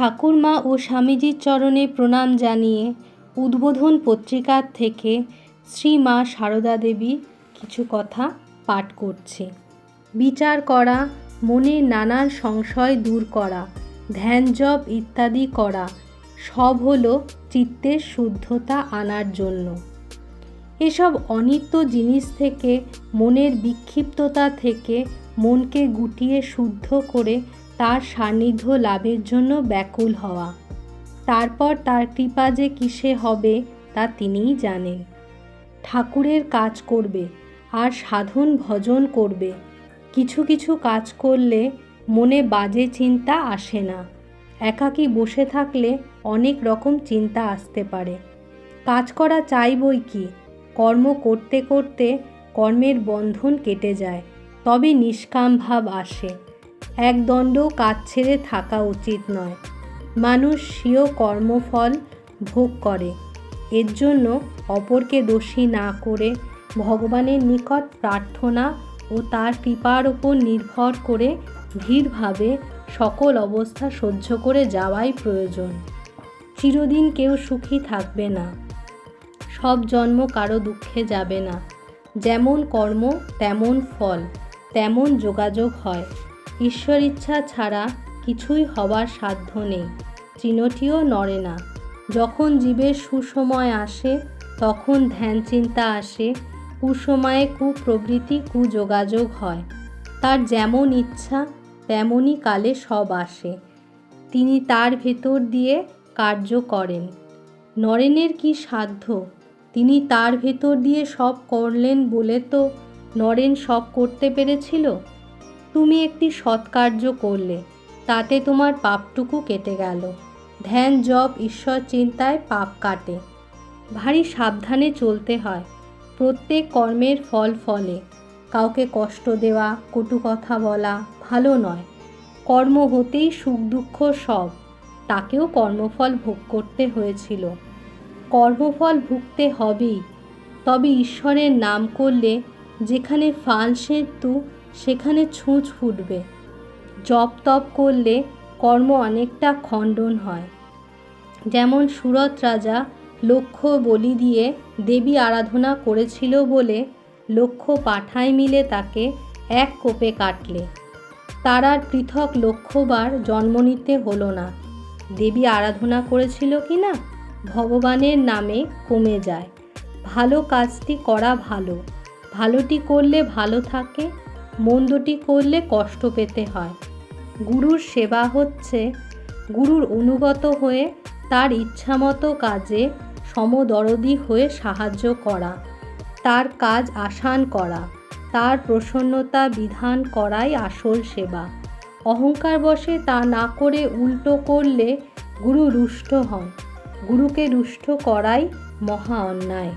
ঠাকুরমা ও স্বামীজির চরণে প্রণাম জানিয়ে উদ্বোধন পত্রিকার থেকে শ্রী মা সারদা দেবী কিছু কথা পাঠ করছি। বিচার করা মনের নানান সংশয় দূর করা, ধ্যান জপ ইত্যাদি করা, সব হলো চিত্তের শুদ্ধতা আনার জন্য। এসব অনিত্য জিনিস থেকে, মনের বিক্ষিপ্ততা থেকে, মনকে গুটিয়ে শুদ্ধ করে তার সান্নিধ্য লাভের জন্য ব্যাকুল হওয়া। তারপর তার কৃপা যে কিসে হবে, তা তিনিই জানেন। ঠাকুরের কাজ করবে, আর সাধন ভজন করবে। কিছু কিছু কাজ করলে মনে বাজে চিন্তা আসে না। একাকী বসে থাকলে অনেক রকম চিন্তা আসতে পারে। কাজ করা চাই বই কি? কর্ম করতে করতে কর্মের বন্ধন কেটে যায়, তবে নিষ্কাম ভাব আসে। একদণ্ড কাজ ছেড়ে থাকা উচিত নয়। মানুষ স্বীয় কর্মফল ভোগ করে। এর জন্য অপরকে দোষী না করে ভগবানের নিকট প্রার্থনা ও তার কৃপার ওপর নির্ভর করে ধীরভাবে সকল অবস্থা সহ্য করে যাওয়াই প্রয়োজন। চিরদিন কেউ সুখী থাকবে না। সব জন্ম কারও দুঃখে যাবে না। যেমন কর্ম, তেমন ফল, তেমন যোগাযোগ হয়। ঈশ্বর ইচ্ছা ছাড়া কিছুই হবার সাধ্য নেই, তৃণটিও নড়ে না। যখন জীবের সুসময় আসে, তখন ধ্যান চিন্তা আসে, কুসময়ে কুপ্রবৃত্তি, কুযোগাযোগ হয়। তার যেমন ইচ্ছা, তেমনই কালে সব আসে। তিনি তার ভেতর দিয়ে কার্য করেন। নরেনের কি সাধ্য? তিনি তার ভেতর দিয়ে সব করলেন বলে তো নরেন সব করতে পেরেছিল? তুমি একটি সৎকার্য করলে, তাতে তোমার পাপটুকু কেটে গেল। ধ্যান, জপ, ঈশ্বর চিন্তায় পাপ কাটে। ভারী সাবধানে চলতে হয়। প্রত্যেক কর্মের ফল ফলে। কাউকে কষ্ট দেওয়া, কটু কথা বলা ভালো নয়। কর্ম হতেই সুখ দুঃখ সব। তাকেও কর্মফল ভোগ করতে হয়েছিল। কর্মফল ভুগতে হবেই। তবে ঈশ্বরের নাম করলে যেখানে ফাল সেতু সেখানে ছুঁচ ফুটবে। জপ তপ করলে কর্ম অনেকটা খণ্ডন হয়। যেমন সুরত রাজা লক্ষ্য বলি দিয়ে দেবী আরাধনা করেছিল বলে লক্ষ্য পাঠায় মিলে তাকে এক কোপে কাটলে। তার আর পৃথক লক্ষ্যবার জন্ম নিতে হলো না। দেবী আরাধনা করেছিল কি না? ভগবানের নামে কমে যায়। ভালো কাজটি করা ভালো। ভালোটি করলে ভালো থাকে। মন্দটি করলে কষ্ট পেতে হয়। গুরুর সেবা হচ্ছে গুরুর অনুগত হয়ে তার ইচ্ছামতো কাজে সমদরদি হয়ে সাহায্য করা, তার কাজ আসান করা, তার প্রসন্নতা বিধান করাই আসল সেবা। অহংকার বসে তা না করে উল্টো করলে গুরু রুষ্ট হন। গুরুকে রুষ্ট করাই মহা অন্যায়।